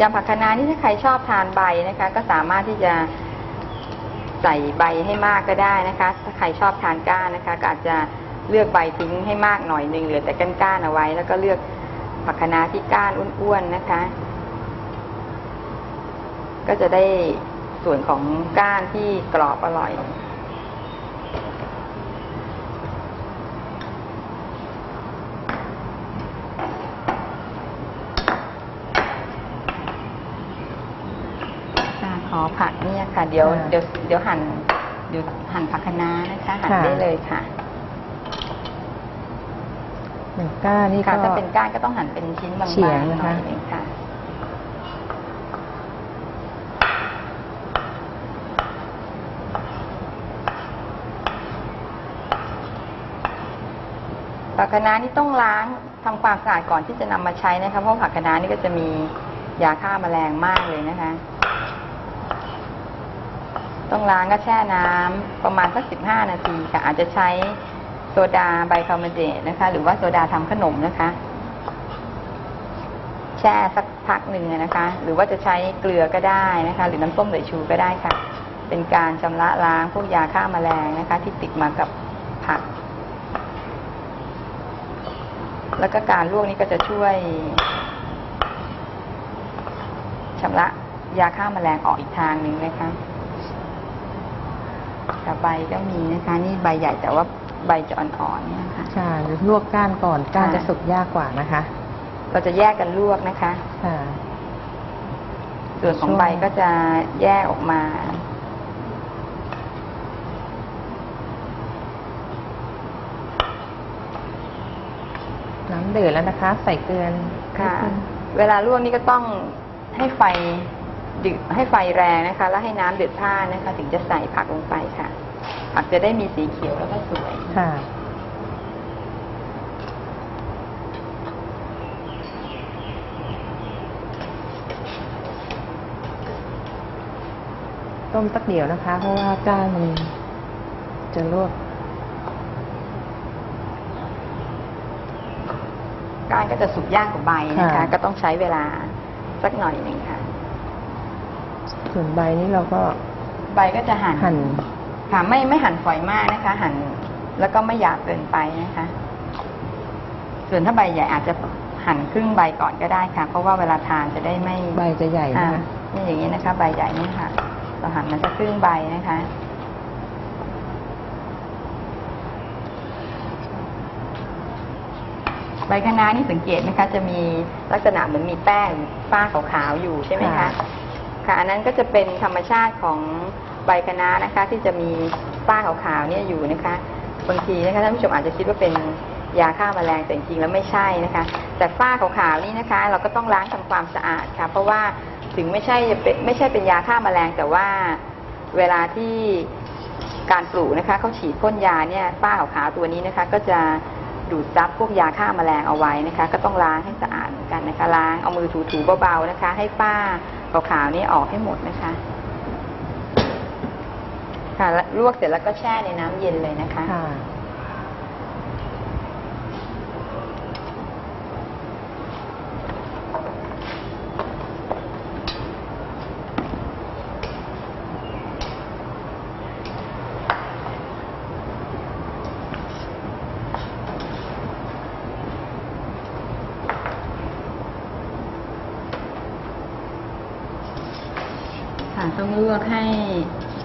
ยำผักคะน้านี่ถ้าใครชอบทานใบนะคะ ก็สามารถที่จะใส่ใบให้มากก็ได้นะคะ ถ้าใครชอบทานก้านนะคะ ก็อาจจะเลือกใบทิ้งให้มากหน่อยหนึ่งเหลือแต่ก้านๆเอาไว้ แล้วก็เลือกผักคะน้าที่ก้านอ้วนๆนะคะ ก็จะได้ส่วนของก้านที่กรอบอร่อย ค่ะขอผักเนี่ย ค่ะเดี๋ยวค่ะเดี๋ยวเดี๋ยวหั่นเดี๋ยวหั่นผักคะน้านะคะหั่นค่ะ ได้เลยค่ะหนึ่งก้านนี่ค่ะก็ถ้าเป็นก้านก็ต้องหั่นเป็นชิ้นบางๆเฉียงหนะคะน่อยหนึงค่ะผักคะน้านี่ต้องล้างทำความสะอาดก่อนที่จะนำมาใช้นะคะเพราะผักคะน้านี่ก็จะมียาฆ่าแมลงมากเลยนะคะ ต้องล้างก็แช่น้ำประมาณสักสิบห้านาทีค่ะ อาจจะใช้โซดาไบคาร์บอเนตนะคะ หรือว่าโซดาทำขนมนะคะ แช่สักพักหนึ่งนะคะ หรือว่าจะใช้เกลือก็ได้นะคะ หรือน้ำส้มสายชูก็ได้ค่ะ เป็นการชำระล้างพวกยาฆ่าแมลงนะคะ ที่ติดมากับผัก แล้วก็การลวกนี่ก็จะช่วยชำระยาฆ่าแมลงออกอีกทางหนึ่งนะคะ กับใบก็มีนะคะ นี่ใบใหญ่แต่ว่าใบจะอ่อนๆเนี่ยค่ะใช่ลวกก้านก่อนก้านค่ะ จะสุกยากกว่านะคะเราจะแยกกันลวกนะคะ ค่ะ ส่วนของใบก็จะแยกออกมา น้ำเดือดแล้วนะคะ ใส่เกลือค่ะนิดนึงเวลาลวกนี่ก็ต้องให้ไฟดึ ให้ไฟแรงนะคะ แล้วให้น้ำเดือดพล่านนะคะ ถึงจะใส่ผักลงไปค่ะ ผักจะได้มีสีเขียวแล้วก็สวยค่ะ ต้มสักเดียวนะคะ เพราะว่าก้านมันจะลวกก้านก็จะสุกยากกว่าใบนะคะค่ะก็ต้องใช้เวลาสักหน่อยหนึ่งค่ะ ส่วนใบนี้เราก็ใบก็จะหั่นหั่นค่ะไม่ไม่หั่นฝอยมากนะคะ หั่นแล้วก็ไม่หยาบเกินไปนะคะ ส่วนถ้าใบใหญ่อาจจะหั่นครึ่งใบก่อนก็ได้ค่ะ เพราะว่าเวลาทานจะได้ไม่ใบจะใหญ่อ่านะคะนี่อย่างนี้นะคะ ใบใหญ่นี่ค่ะ เราหั่นมันจะครึ่งใบนะคะใบคะน้านี่สังเกตนะคะ จะมีลักษณะเหมือนมีแป้งฝ้าขาวๆอยู่ใช่ไหมคะ ค่ะอันนั้นก็จะเป็นธรรมชาติของใบคะน้านะคะ ที่จะมีฝ้าขาวๆเนี่ยอยู่นะคะบางทีนะคะท่านผู้ชมอาจจะคิดว่าเป็นยาฆ่าแมลงแต่จริงๆแล้วไม่ใช่นะคะ แต่ฝ้าขาวๆนี่นะคะ เราก็ต้องล้างทำความสะอาดค่ะ เพราะว่าถึงไม่ใช่ไม่ใช่เป็นยาฆ่าแมลงแต่ว่าเวลาที่การปลูกนะคะเขาฉีดพ่นยาเนี่ยฝ้าขาวๆตัวนี้นะคะ ก็จะดูดซับพวกยาฆ่าแมลงเอาไว้นะคะ ก็ต้องล้างให้สะอาดเหมือนกันนะคะ ล้างเอามือถูๆเบาๆนะคะ ให้ฝ้า ขาวๆนี่ออกให้หมดนะคะ ค่ะแล้วลวกเสร็จแล้วก็แช่ในน้ำเย็นเลยนะคะค่ะต้องลว กให้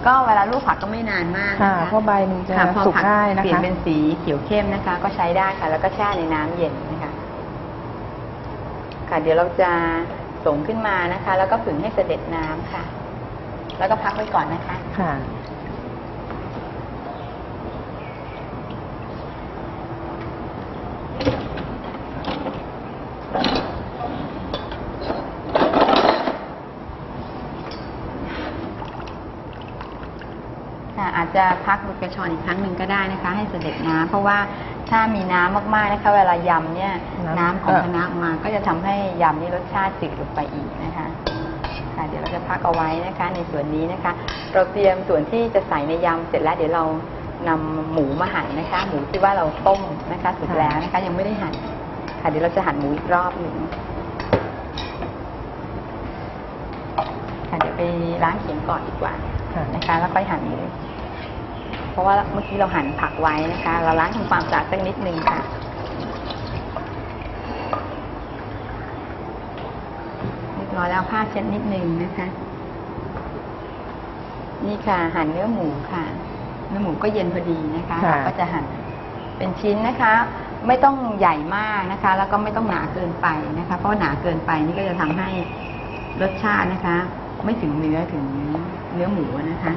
ก็เวลาลวกผักก็ไม่นานมากค่ะนะคะเพราะใบมันจะค่ะพอสุกผักง่ายนะเปลี่ยนคะเป็นสีเขียวเข้มนะคะ ก็ใช้ได้ค่ะ แล้วก็แช่ในน้ำเย็นนะคะค่ะเดี๋ยวเราจะส่งขึ้นมานะคะ แล้วก็ผึ่งให้เสด็จน้ำค่ะ แล้วก็พักไว้ก่อนนะคะ ค่ะ จจะพักบนกระชอนอีกครั้งหนึ่งก็ได้นะคะ ให้เสด็จน้ำเพราะว่าถ้ามีน้ำมากๆนะคะเวลายำเนี่ยน้ำ น้ำของเอ่อคณะออกมาก็จะทำให้ยำนี่รสชาติจืดลงไปอีกนะคะค่ะเดี๋ยวเราจะพักเอาไว้นะคะ ในส่วนนี้นะคะ เราเตรียมส่วนที่จะใส่ในยำเสร็จแล้วเดี๋ยวเรานำหมูมาหั่นนะคะ หมูที่ว่าเราต้มนะคะสุกแล้วนะคะ ยังไม่ได้หั่นค่ะเดี๋ยวเราจะหั่นหมูอีกรอบหนึ่งค่ะเดี๋ยวไปล้างเขียงก่อนดีกว่าค่ะ นะคะ แล้วค่อยหั่นหมู เพราะว่าเมื่อกี้เราหั่นผักไว้นะคะ เราล้างทำความสะอาดสักนิดนึงค่ะ เรียบร้อยแล้วผ้าเช็ดนิดนึงนะคะ นี่ค่ะ หั่นเนื้อหมูค่ะ เนื้อหมูก็เย็นพอดีนะคะค่ะเราก็จะหั่นเป็นชิ้นนะคะ ไม่ต้องใหญ่มากนะคะ แล้วก็ไม่ต้องหนาเกินไปนะคะ เพราะหนาเกินไปนี่ก็จะทำให้รสชาตินะคะ ไม่ถึงเนื้อถึงเนื้อหมูนะคะค่ะ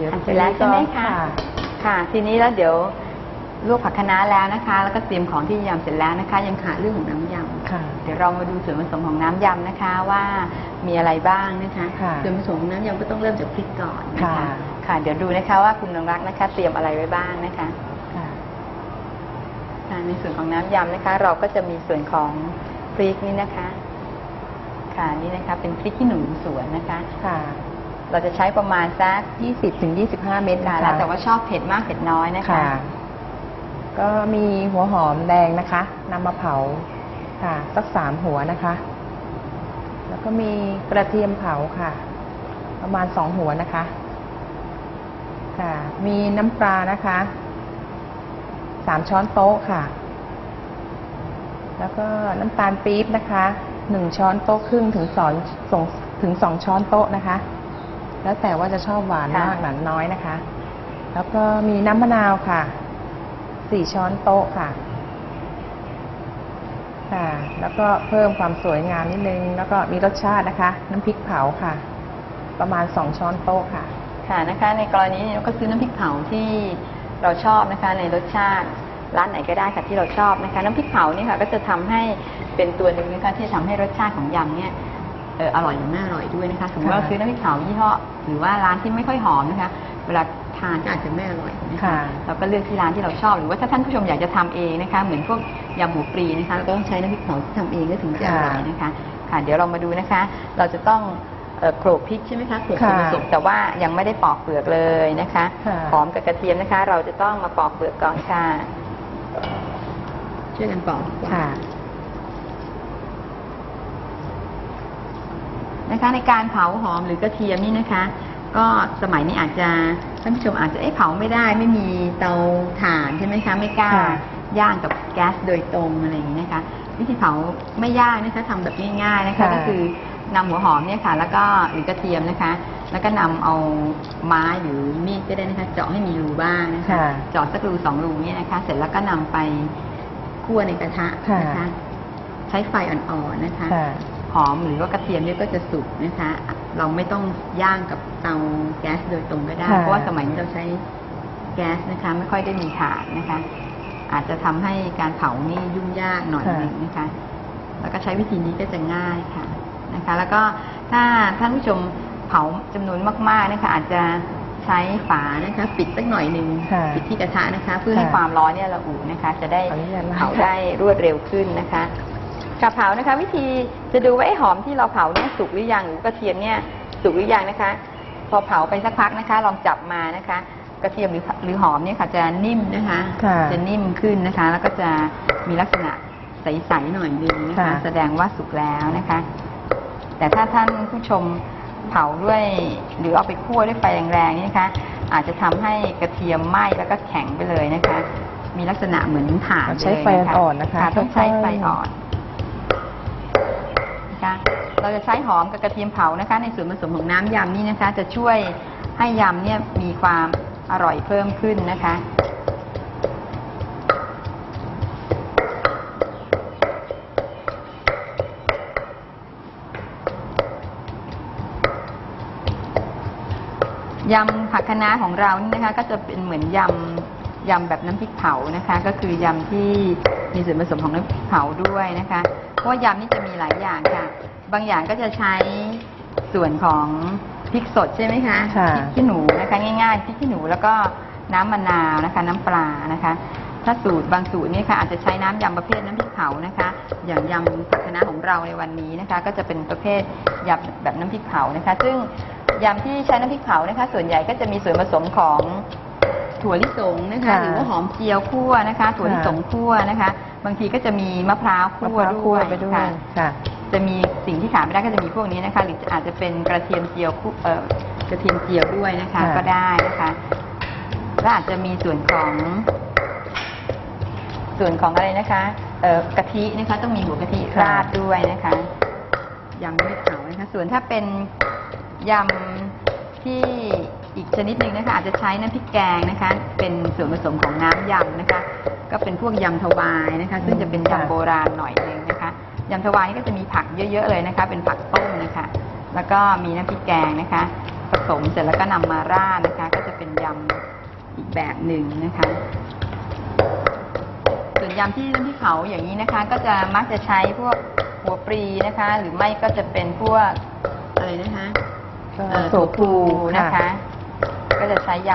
ดี๋ยวเสร็จแล้วใช่ไหมคะค่ะค่ะ ทีนี้แล้วเดี๋ยวลวกผักคะน้าแล้วนะคะ แล้วก็เตรียมของที่ยำเสร็จแล้วนะคะ ยังขาดเรื่องของน้ำยำค่ะเดี๋ยวเรามาดูส่วนผสมของน้ำยำนะคะว่ามีอะไรบ้างนะคะค่ะส่วนผสมของน้ำยำก็ต้องเริ่มจากพริกก่อนนะคะค่ะค่ะ เดี๋ยวดูนะคะว่าคุณนงรักนะคะ เตรียมอะไรไว้บ้างนะคะค่ะค่ะในส่วนของน้ำยำนะคะ เราก็จะมีส่วนของพริกนี่นะคะ ค่ะนี่นะคะ เป็นพริกขี้หนูสวนนะคะ ค่ะ เราจะใช้ประมาณสัก 20ถึง25 เม็ดค่ะค่ะ แล้วแต่ว่าชอบเผ็ดมากเผ็ดน้อยนะคะค่ะก็มีหัวหอมแดงนะคะนำมาเผาค่ะ สักสามหัวนะคะ แล้วก็มีกระเทียมเผาค่ะ ประมาณสองหัวนะคะ ค่ะ มีน้ำปลานะคะสามช้อนโต๊ะค่ะ แล้วก็น้ำตาลปี๊บนะคะหนึ่งช้อนโต๊ะครึ่งถึงสองสองถึงสองช้อนโต๊ะนะคะ แล้วแต่ว่าจะชอบหวานค่ะมากหรือน้อยนะคะ แล้วก็มีน้ำมะนาวค่ะสี่ช้อนโต๊ะค่ะค่ะ แล้วก็เพิ่มความสวยงามนิดนึง แล้วก็มีรสชาตินะคะ น้ำพริกเผาค่ะ ประมาณสองช้อนโต๊ะค่ะ ค่ะนะคะ ในกรณีนี้เราก็ซื้อน้ำพริกเผาที่เราชอบนะคะ ในรสชาติร้านไหนก็ได้ค่ะที่เราชอบนะคะ น้ำพริกเผานี่ค่ะ ก็จะทำให้เป็นตัวหนึ่งนะคะที่จะทำให้รสชาติของยำเนี่ยเอออร่อยหรือไม่อร่อยด้วยนะคะสมมติว่าเราซื้อน้ำพริกเผายี่ห้อหรือว่าร้านที่ไม่ค่อยหอมนะคะ เวลาทานก็อาจจะไม่อร่อยนะคะค่ะเราก็เลือกที่ร้านที่เราชอบ หรือว่าถ้าท่านผู้ชมอยากจะทำเองนะคะ เหมือนพวกยำหมูปรีนะคะเราก็ต้องใช้น้ำพริกเผาที่ทำเองก็ถึงจะอร่อยนะคะค่ะเดี๋ยวเรามาดูนะคะ เราจะต้องเอ่อโขลกพริกใช่ไหมคะโขลกส่วนผสมแต่ว่ายังไม่ได้ปอกเปลือกเลยนะคะค่ะหอมกับกระเทียมนะคะ เราจะต้องมาปอกเปลือกก่อนค่ะช่วยกันปอกดีกว่าค่ะ นะคะ ในการเผาหอมหรือกระเทียมนี่นะคะ ก็สมัยนี้อาจจะท่านผู้ชมอาจจะเอ๊ะเผาไม่ได้ ไม่มีเตาถ่านใช่ไหมคะ ไม่กล้าค่ะย่างกับแก๊สโดยตรงอะไรอย่างนี้นะคะ วิธีเผาไม่ยากนะคะทำแบบง่ายๆนะคะ ค่ะ ก็คือนำหัวหอมเนี่ยค่ะ แล้วก็หรือกระเทียมนะคะ แล้วก็นำเอาไม้หรือมีดก็ได้นะคะ เจาะให้มีรูบ้างนะคะ ค่ะ เจาะสักรูสองรูเนี่ยนะคะ เสร็จแล้วก็นำไปคั่วในกระทะนะคะ ค่ะ ใช้ไฟอ่อนๆนะคะ ค่ะ หอมหรือว่ากระเทียมเนี่ยก็จะสุกนะคะ เราไม่ต้องย่างกับเตาแก๊สโดยตรงก็ได้ ค่ะ เพราะว่าสมัยนี้เราใช้แก๊สนะคะ ไม่ค่อยได้มีถ่านนะคะ อาจจะทำให้การเผานี่ยุ่งยากหน่อยหนึงนะคะ แล้วก็ใช้วิธีนี้ก็จะง่ายค่ะนะคะ แล้วก็ถ้าท่านผู้ชมเผาจำนวนมากๆนะคะ อาจจะใช้ฝานะคะ ปิดสักหน่อยหนึ่งค่ะปิดที่กระทะนะคะ เพื่อให้ค่ะความร้อนเนี่ยระอุนะคะ จะได้ขออนุญาตนะคะ เผาได้รวดเร็วขึ้นนะคะ กับเผานะคะ วิธีจะดูว่าไอ้หอมที่เราเผาเนี่ยสุกหรือยังหรือกระเทียมเนี่ยสุกหรือยังนะคะ พอเผาไปสักพักนะคะ ลองจับมานะคะ กระเทียมหรือหรือหอมเนี่ยค่ะจะนิ่มนะคะ ค่ะจะนิ่มขึ้นนะคะ แล้วก็จะมีลักษณะใสๆหน่อยนึงนะคะ ค่ะ แสดงว่าสุกแล้วนะคะ แต่ถ้าท่านผู้ชมเผาด้วยหรือเอาไปคั่วด้วยไฟแรงๆนี่นะคะ อาจจะทำให้กระเทียมไหม้แล้วก็แข็งไปเลยนะคะ มีลักษณะเหมือนถ่านใช้ไฟเลยอ่อนๆนะคะต้องใช้ค่อยๆไฟอ่อนนะคะ เราจะใช้หอมกับกระเทียมเผานะคะ ในส่วนผสมของน้ำยำนี่นะคะ จะช่วยให้ยำเนี่ยมีความอร่อยเพิ่มขึ้นนะคะ ยำผักคะน้าของเรานี่นะคะ ก็จะเป็นเหมือนยำยำแบบน้ำพริกเผานะคะ ก็คือยำที่มีส่วนผสมของน้ำพริกเผาด้วยนะคะ เพราะยำนี่จะมีหลายอย่างค่ะ บางอย่างก็จะใช้ส่วนของพริกสดใช่ไหมคะค่ะ พริกขี้หนูนะคะง่ายๆพริกขี้หนูแล้วก็น้ำมะนาวนะคะ น้ำปลานะคะ ถ้าสูตรบางสูตรนี่ค่ะอาจจะใช้น้ำยำประเภทน้ำพริกเผานะคะ อย่างยำผักคะน้าของเราในวันนี้นะคะ ก็จะเป็นประเภทยำแบบน้ำพริกเผานะคะ ซึ่งยำที่ใช้น้ำพริกเผานะคะ ส่วนใหญ่ก็จะมีส่วนผสมของถั่วลิสงนะคะค่ะหรือว่าหอมเจียวคั่วนะคะ ถั่วลิสงคั่วนะคะ บางทีก็จะมีมะพร้าวมะคั่พวร้าวด้คั่ววยไปด้วยค่ะ ค่ะ จะมีสิ่งที่ขาดไม่ได้ก็จะมีพวกนี้นะคะ หรืออาจจะเป็นกระเทียมเจียวคู่เอ่อกระเทียมเจียวด้วยนะคะ ค่ะ ก็ได้นะคะและอาจจะมีส่วนของ ส่วนของอะไรนะคะเอ่อกะทินะคะ ต้องมีหัวกะทิราดด้วยนะคะยำไม่เผานะคะ ส่วนถ้าเป็นยำที่อีกชนิดหนึ่งนะคะ อาจจะใช้น้ำพริกแกงนะคะ เป็นส่วนผสมของน้ำยำนะคะ ก็เป็นพวกยำทวายนะคะ ซึ่งจะเป็นยำโบราณหน่อยหนึงนะคะ ยำทวายนี่ก็จะมีผักเยอะ ๆ เลยนะคะ เป็นผักต้มนะคะ แล้วก็มีน้ำพริกแกงนะคะ ผสมเสร็จแล้วก็นำมาราดนะคะ ก็จะเป็นยำอีกแบบหนึ่งนะคะ ส่วนยำที่น้ำพริกเผาอย่างนี้นะคะ ก็จะมักจะใช้พวกหัวปรีนะคะ หรือไม่ก็จะเป็นพวกอะไรนะคะโสภูนะคะ ก็จะใช้ย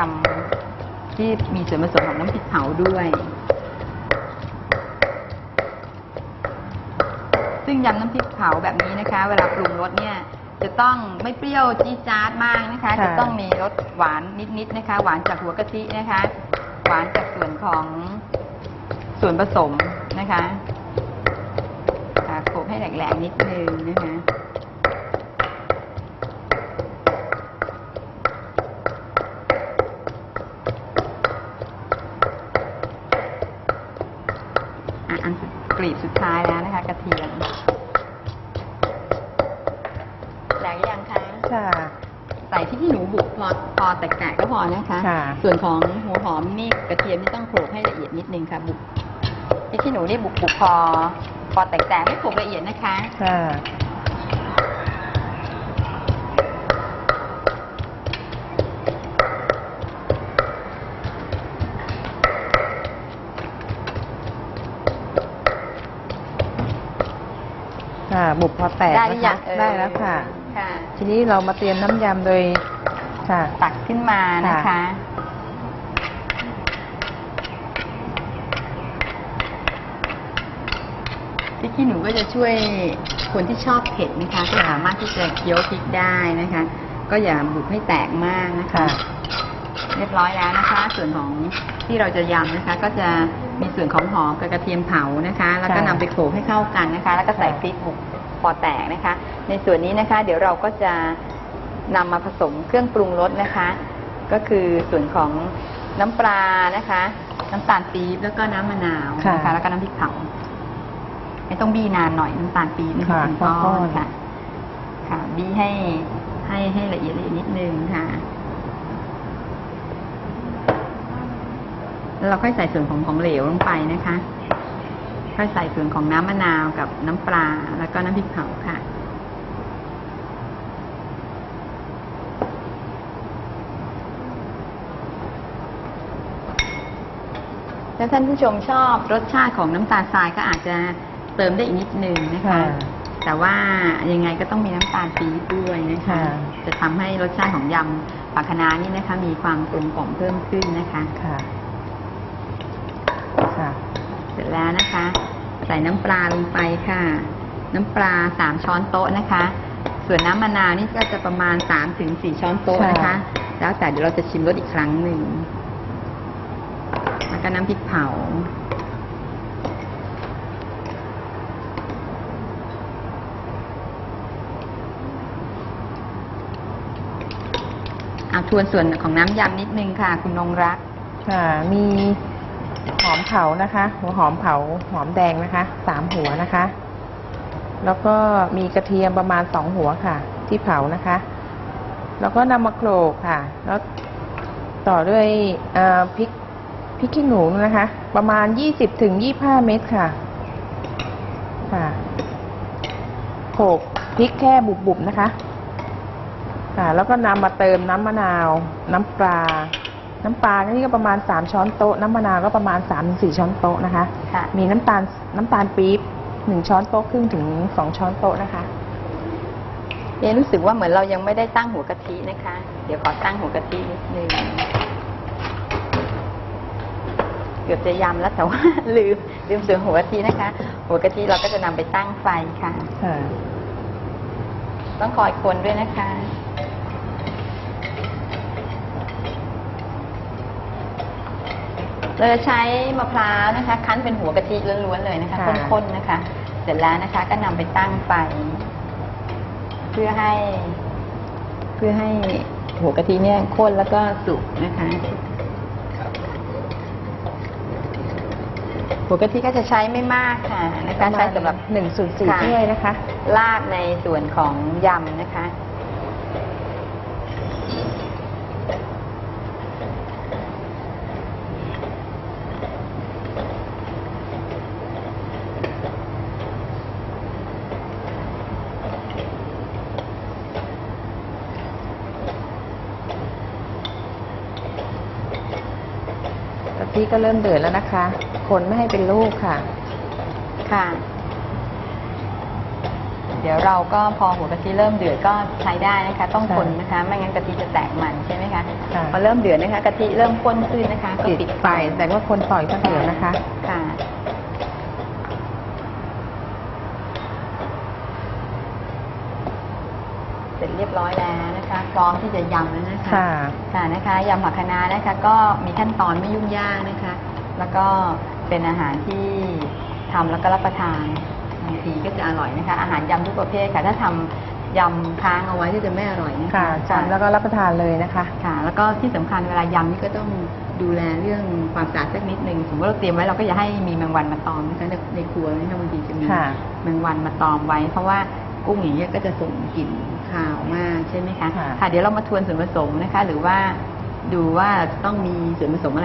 ำที่มีส่วนผสมของน้ำพริกเผาด้วย ซึ่ งยำน้ำพริกเผาแบบนี้นะคะ เวลาปรุงรสเนี่ยจะต้องไม่เปรี้ยวจี๊ดจ๊าดมากนะคะ ค่ะ จะต้องมีรสหวานนิดๆนะคะ หวานจากหัวกะทินะคะ หวานจากส่วนของส่วนผสมนะคะอ่าโขลกให้แหลกๆนิดนึงนะคะ ส่วนของหัวหอมนี่กระเทียมที่ต้องโขลกให้ละเอียดนิดนึงค่ะ บุกที่ที่หนูนี่บุกบุกพอพอแตกๆไม่โขลกละเอียดนะคะค่ะค่ะบุบพอแตกได้หรือยังนะคะเอ่ย ได้แล้วค่ะ ค่ะ ทีนี้เรามาเตรียมน้ำยำโดยค่ะ ตักขึ้นมานะคะ ค่ะ พ ริกขี้หนูก็จะช่วยคนที่ชอบเผ็ดนะคะก็สามารถที่จะเคี้ยวพริกได้นะคะ ก็อย่าบุกให้แตกมากนะคะค่ะเรียบร้อยแล้วนะคะ ส่วนของที่เราจะยำนะคะ ก็จะมีส่วนของหอมกับกระเทียมเผานะคะ แล้วก็ค่ะนำไปโขลกให้เข้ากันนะคะ แล้วก็ใส่ค่ะพริกบุกพอแตกนะคะ ในส่วนนี้นะคะ เดี๋ยวเราก็จะนำมาผสมเครื่องปรุงรสนะคะ ก็คือส่วนของน้ำปลานะคะ น้ำตาลปี๊บแล้วก็น้ำมะนาวนะคะค่ะแล้วก็น้ำพริกเผา ไม่ต้องบี้นานหน่อยน้ำตาลปี๊บนะคะค่ะเป็นก้อก้อนนค่ะ ค่ะ บี้ให้ให้ให้ละเอียดละเอียดนิดนึงค่ะแล้วเราค่อยใส่ส่วนของของเหลวลงไปนะคะ ค่อยใส่ส่วนของน้ำมะนาวกับน้ำปลาแล้วก็น้ำพริกเผาค่ะถ้าท่านผู้ชมชอบรสชาติของน้ำตาลทรายก็อาจจะ เติมได้อีกนิดนึงนะคะค่ะแต่ว่ายังไงก็ต้องมีน้ำตาลปี๊บด้วยนะคะค่ะจะทำให้รสชาติของยำปลาคะน้านี่นะคะ มีความกลมกล่อมเพิ่มขึ้นนะคะค่ะค่ะ เสร็จแล้วนะคะ ใส่น้ำปลาลงไปค่ะ น้ำปลาสามช้อนโต๊ะนะคะ ส่วนน้ำมะนาวนี่ก็จะประมาณสามถึงสี่ช้อนโต๊ะนะคะค่ะแล้วแต่เดี๋ยวเราจะชิมรสอีกครั้งหนึ่งแล้วก็น้ำพริกเผา เอาทวนส่วนของน้ำยำนิดนึงค่ะ คุณนงรัก ค่ะ มีหอมเผานะคะ หัวหอมเผาหอมแดงนะคะสามหัวนะคะ แล้วก็มีกระเทียมประมาณสองหัวค่ะ ที่เผานะคะ แล้วก็นำมาโขลกค่ะ แล้วต่อด้วยพริกพริกขี้หนูนะคะ ประมาณยี่สิบถึงยี่ห้าเม็ดค่ะค่ะโขลกพริกแค่บุบๆนะคะ ค่ะแล้วก็นำมาเติมน้ำมะนาว น้ำปลา น้ำปลานี่ก็ประมาณ 3 ช้อนโต๊ะ น้ำมะนาวก็ประมาณ 3-4 ช้อนโต๊ะนะคะ ค่ะ มีน้ำตาลน้ำตาลปี๊บ1ช้อนโต๊ะครึ่งถึง2ช้อนโต๊ะนะคะ เอ๊ะรู้สึกว่าเหมือนเรายังไม่ได้ตั้งหัวกะทินะคะ เดี๋ยวขอตั้งหัวกะทินิดนึง เกือบจะยำแล้วแต่ว่า ลืมลืมเสือหัวกะทินะคะ หัวกะทิเราก็จะนำไปตั้งไฟค่ะ ค่ะ ต้องคอยคนด้วยนะคะ เราจะใช้มะพร้าวนะคะ คั้นเป็นหัวกะทิล้วนๆเลยนะคะค่ะ ข้นๆนะคะ เสร็จแล้วนะคะ ก็นำไปตั้งไฟเพื่อให้ เพื่อให้หัวกะทิเนี่ยข้นแล้วก็สุกนะคะ หัวกะทิก็จะใช้ไม่มากค่ะนะคะใช้สำหรับหนึ่งส่วนสี่ค่ะถ้วยนะคะ ลาดในส่วนของยำนะคะ กะทิก็เริ่มเดือดแล้วนะคะ คนไม่ให้เป็นลูกค่ะ ค่ะ เดี๋ยวเราก็พอหัวกะทิเริ่มเดือดก็ใช้ได้นะคะ ต้องคนนะคะ ไม่งั้นกะทิจะแตกมันใช่ไหมคะค่ะ พอเริ่มเดือดนะคะกะทิเริ่มข้นขึ้นนะคะก็ปิดปิดไฟแต่ว่าคนต่อยก็เดือดนะคะ ค่ะเสร็จเรียบร้อยแล้วนะคะ พร้อมที่จะยำแล้วนะคะค่ะค่ะนะคะยำผักคะน้านะคะ ก็มีขั้นตอนไม่ยุ่งยากนะคะ แล้วก็เป็นอาหารที่ทำแล้วก็รับประทานบางทีก็จะอร่อยนะคะ อาหารยำทุกประเภทค่ะ ถ้าทำยำค้างเอาไว้ก็จะไม่อร่อยนะคะค่ะทำแล้วก็รับประทานเลยนะคะค่ะ แล้วก็ที่สำคัญเวลายำนี่ก็ต้องดูแลเรื่องความสะอาดสักนิดนึงสมมติเราเตรียมไว้เราก็อย่าให้มีแมงวันมาตอมนะคะในในครัวนะคะบางทีจะมีค่ะแมงวันมาตอมไว้ เพราะว่ากุ้งอย่างเงี้ยก็จะส่งกลิ่น คาวมากใช่ไหมคะค่ะ ค่ะเดี๋ยวเรามาทวนส่วนผสมนะคะ หรือว่าดูว่าจะต้องมีส่วนผสมอะไร